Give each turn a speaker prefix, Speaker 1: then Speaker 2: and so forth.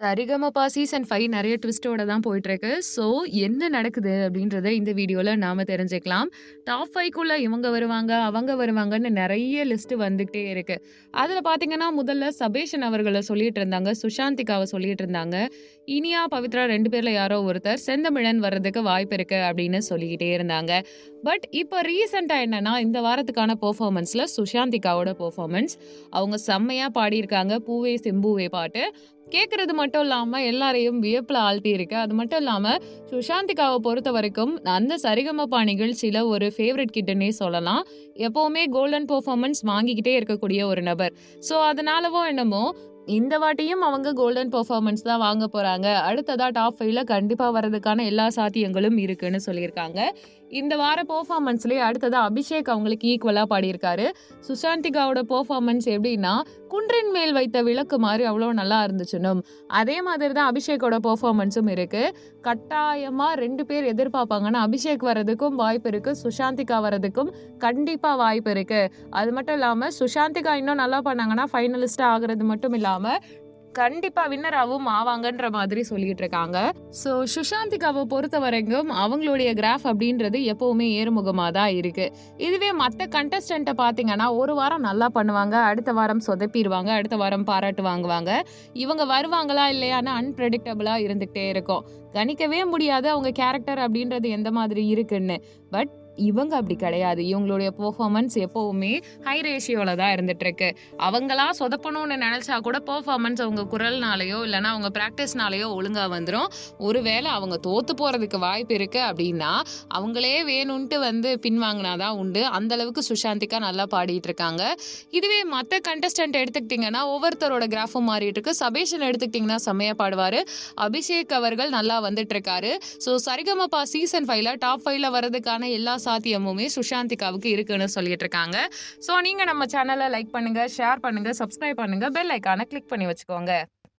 Speaker 1: அரிகமப்பா season five நிறைய ட்விஸ்ட்டோட தான் போயிட்டுருக்கு. ஸோ, என்ன நடக்குது அப்படின்றத இந்த வீடியோவில் நாம் தெரிஞ்சுக்கலாம். டாப் ஃபைவ்க்குள்ளே இவங்க வருவாங்க, அவங்க வருவாங்கன்னு நிறைய லிஸ்ட்டு வந்துகிட்டே இருக்குது அதில் பார்த்தீங்கன்னா, முதல்ல சபேஷன் அவர்களை சொல்லிட்டு இருந்தாங்க. சுஷாந்திகாவை சொல்லிட்டு இருந்தாங்க. இனியா, பவித்ரா ரெண்டு பேரில் யாரோ ஒருத்தர் செந்தமிழன் வர்றதுக்கு வாய்ப்பு இருக்குது அப்படின்னு சொல்லிக்கிட்டே இருந்தாங்க. பட் இப்போ ரீசெண்டாக என்னென்னா இந்த வாரத்துக்கான பெர்ஃபார்மன்ஸ்ல சுஷாந்திகாவோட பெர்ஃபார்மன்ஸ். அவங்க செம்மையாக பாடியிருக்காங்க. பூவே செம்பூவே பாட்டு. கேட்கறது மட்டும் இல்லாம எல்லாரையும் வியப்புல ஆழ்த்தியிருக்கு. அது மட்டும் இல்லாம சுஷாந்திகாவ பொறுத்தவரைக்கும் அந்த சரிகமப்பா நிகழ்ச்சியில ஒரு ஃபேவரட் கிட்டனே சொல்லலாம். எப்பவுமே கோல்டன் பெர்ஃபார்மன்ஸ் வாங்கிக்கிட்டே இருக்கக்கூடிய ஒரு நபர். ஸோ, அதனாலவோ என்னமோ இந்த வாட்டியும் அவங்க கோல்டன் பர்ஃபார்மன்ஸ் தான் வாங்க போகிறாங்க அடுத்ததாக டாப் ஃபைவ்ல கண்டிப்பாக வர்றதுக்கான எல்லா சாத்தியங்களும் இருக்குன்னு சொல்லியிருக்காங்க. இந்த வார பர்ஃபார்மன்ஸ்லேயே அடுத்ததா அபிஷேக் அவங்களுக்கு ஈக்குவலாக பாடியிருக்காரு. சுஷாந்திகாவோட பர்ஃபார்மன்ஸ் எப்படின்னா, குன்றின் மேல் வைத்த விளக்கு மாதிரி அவ்வளோ நல்லா இருந்துச்சுன்னும், அதே மாதிரி தான் அபிஷேக்கோட பர்ஃபார்மன்ஸும் இருக்குது கட்டாயமாக ரெண்டு பேர் எதிர்பார்ப்பாங்கன்னா, அபிஷேக் வர்றதுக்கும் வாய்ப்பு இருக்குது சுஷாந்திகா வர்றதுக்கும் கண்டிப்பாக வாய்ப்பு இருக்குது அது மட்டும் இல்லாமல் சுஷாந்திகா இன்னும் நல்லா பண்ணாங்கன்னா, ஃபைனலிஸ்ட்டாக ஆகிறது மட்டும் இல்லாமல் இல்லாம, கண்டிப்பா வின்னராவும் ஆவாங்கன்ற மாதிரி சொல்லிட்டு இருக்காங்க. ஸோ, பொறுத்த வரைக்கும் அவங்களுடைய கிராஃப் அப்படின்றது எப்பவுமே ஏறுமுகமாக தான் இருக்கு. இதுவே மற்ற கண்டஸ்டண்ட்டை பார்த்தீங்கன்னா, ஒரு வாரம் நல்லா பண்ணுவாங்க. அடுத்த வாரம் சொதப்பிடுவாங்க அடுத்த வாரம் பாராட்டு வாங்குவாங்க. இவங்க வருவாங்களா இல்லையான்னு அன்பிரடிக்டபுளாக இருந்துகிட்டே இருக்கும். கணிக்கவே முடியாது அவங்க கேரக்டர் அப்படின்றது எந்த மாதிரி இருக்குன்னு. பட் இவங்க அப்படி கிடையாது. இவங்களுடைய பெர்ஃபார்மன்ஸ் எப்போவுமே ஹை ரேஷியோவில் தான் இருந்துட்டுருக்கு. அவங்களா சொதப்பணும்னு நினச்சா கூட பெர்ஃபார்மன்ஸ் அவங்க குரல்னாலேயோ இல்லைனா அவங்க ப்ராக்டிஸ்னாலேயோ ஒழுங்காக வந்துடும் ஒருவேளை அவங்க தோற்று போகிறதுக்கு வாய்ப்பு இருக்குது அப்படின்னா, அவங்களே வேணுன்ட்டு வந்து பின்வாங்கினா தான் உண்டு. அந்தளவுக்கு சுஷாந்திகா நல்லா பாடிட்டு இருக்காங்க. இதுவே மற்ற கண்டஸ்டன்ட் எடுத்துக்கிட்டிங்கன்னா ஒவ்வொருத்தரோட கிராஃபும் மாறிட்டு இருக்கு. சபேஷன் எடுத்துக்கிட்டிங்கன்னா செம்மையாக பாடுவாரு. அபிஷேக் அவர்கள் நல்லா வந்துட்டுருக்காரு. ஸோ, சரிகமப்பா சீசன் ஃபைவ்ல டாப் ஃபைவ்ல வர்றதுக்கான எல்லா சாத்தியமுமே சுஷாந்திகாவுக்கு இருக்குன்னு சொல்லிட்டு இருக்காங்க. ஸோ, நீங்கள் நம்ம சேனலை லைக் பண்ணுங்கள் ஷேர் பண்ணுங்கள் சப்ஸ்கிரைப் பண்ணுங்கள் பெல் ஐக்கானை கிளிக் பண்ணி வச்சுக்கோங்க.